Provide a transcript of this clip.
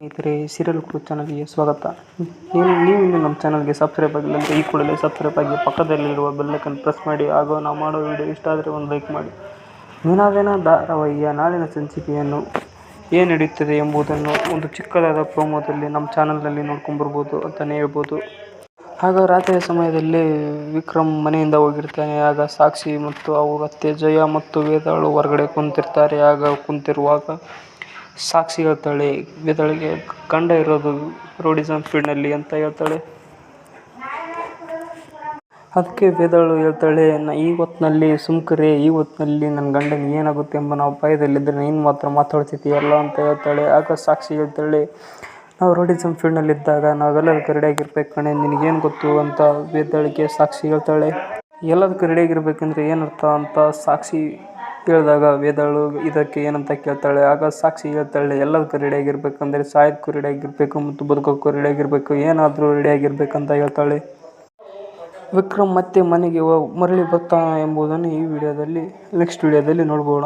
ಸ್ನೇಹಿತರೆ, ಸೀರಿಯಲ್ ಕುರು ಚಾನಲ್ಗೆ ಸ್ವಾಗತ. ನೀವು ನೀವು ಇನ್ನು ನಮ್ಮ ಚಾನಲ್ಗೆ ಸಬ್ಸ್ಕ್ರೈಬ್ ಆಗಿಲ್ಲ ಅಂದರೆ ಈ ಕೂಡಲೇ ಸಬ್ಸ್ಕ್ರೈಬ್ ಆಗಿ ಪಕ್ಕದಲ್ಲಿರುವ ಬೆಲ್ಲೈಕನ್ ಪ್ರೆಸ್ ಮಾಡಿ, ಹಾಗೂ ನಾವು ಮಾಡೋ ವಿಡಿಯೋ ಇಷ್ಟ ಆದರೆ ಒಂದು ಲೈಕ್ ಮಾಡಿ. ನೀನಾವೇನ ಧಾರಾವಾಹಿಯ ನಾಳಿನ ಸಂಚಿಕೆಯನ್ನು ಏನು ನಡೆಯುತ್ತದೆ ಎಂಬುದನ್ನು ಒಂದು ಚಿಕ್ಕದಾದ ಪ್ರೋಮೋದಲ್ಲಿ ನಮ್ಮ ಚಾನಲ್ನಲ್ಲಿ ನೋಡ್ಕೊಂಬರ್ಬೋದು ಅಂತಲೇ ಹೇಳ್ಬೋದು. ಆಗ ರಾತ್ರಿಯ ಸಮಯದಲ್ಲಿ ವಿಕ್ರಮ್ ಮನೆಯಿಂದ ಹೋಗಿರ್ತಾನೆ. ಆಗ ಸಾಕ್ಷಿ ಮತ್ತು ಅವರ ಅತ್ತೆ ಜಯ ಮತ್ತು ವೇದಾಳು ಹೊರಗಡೆ ಕುಂತಿರ್ತಾರೆ. ಆಗ ಕುಂತಿರುವಾಗ ಸಾಕ್ಷಿ ಹೇಳ್ತಾಳೆ ವೇದಾಳಿಗೆ ಗಂಡ ಇರೋದು ರೋಡಿಸಮ್ ಫೀಲ್ಡ್ನಲ್ಲಿ ಅಂತ ಹೇಳ್ತಾಳೆ. ಅದಕ್ಕೆ ವೇದಾಳು ಹೇಳ್ತಾಳೆ, ನ ಈ ಹೊತ್ತಿನಲ್ಲಿ ಸುಮ್ಕರೆ, ಈ ಹೊತ್ತಿನಲ್ಲಿ ನನ್ನ ಗಂಡನಿಗೆ ಏನಾಗುತ್ತೆ ಎಂಬ ನಾವು ಭಯದಲ್ಲಿದ್ದರೆ ನೀನು ಮಾತ್ರ ಮಾತಾಡ್ತಿದ್ದೀಯಲ್ಲ ಅಂತ ಹೇಳ್ತಾಳೆ. ಆಗ ಸಾಕ್ಷಿ ಹೇಳ್ತಾಳೆ, ನಾವು ರೋಡಿಸಮ್ ಫೀಲ್ಡ್ನಲ್ಲಿದ್ದಾಗ ನಾವೆಲ್ಲರೂ ರೆಡಿಯಾಗಿರ್ಬೇಕು ಕಣೆ, ನಿನಗೇನು ಗೊತ್ತು ಅಂತ ವೇದಾಳಿಗೆ ಸಾಕ್ಷಿ ಹೇಳ್ತಾಳೆ. ಎಲ್ಲದಕ್ಕೂ ರೆಡಿಯಾಗಿರ್ಬೇಕಂದ್ರೆ ಏನರ್ಥ ಅಂತ ಸಾಕ್ಷಿ ಹೇಳಿದಾಗ ವೇದಾಳು ಇದಕ್ಕೆ ಏನಂತ ಕೇಳ್ತಾಳೆ, ಆಗ ಸಾಕ್ಷಿ ಹೇಳ್ತಾಳೆ, ಎಲ್ಲದಕ್ಕೂ ರೆಡಿಯಾಗಿರ್ಬೇಕಂದ್ರೆ ಸಾಯೋದಕ್ಕೂ ರೆಡಿಯಾಗಿರಬೇಕು ಮತ್ತು ಬದುಕೋಕ್ಕೂ ರೆಡಿಯಾಗಿರಬೇಕು ಏನಾದರೂ ರೆಡಿಯಾಗಿರ್ಬೇಕಂತ ಹೇಳ್ತಾಳೆ. ವಿಕ್ರಮ್ ಮತ್ತೆ ಮನೆಗೆ ಮರಳಿ ಬರ್ತಾನ ಎಂಬುದನ್ನು ಈ ವಿಡಿಯೋದಲ್ಲಿ ನೆಕ್ಸ್ಟ್ ವಿಡಿಯೋದಲ್ಲಿ ನೋಡ್ಬೋಣ.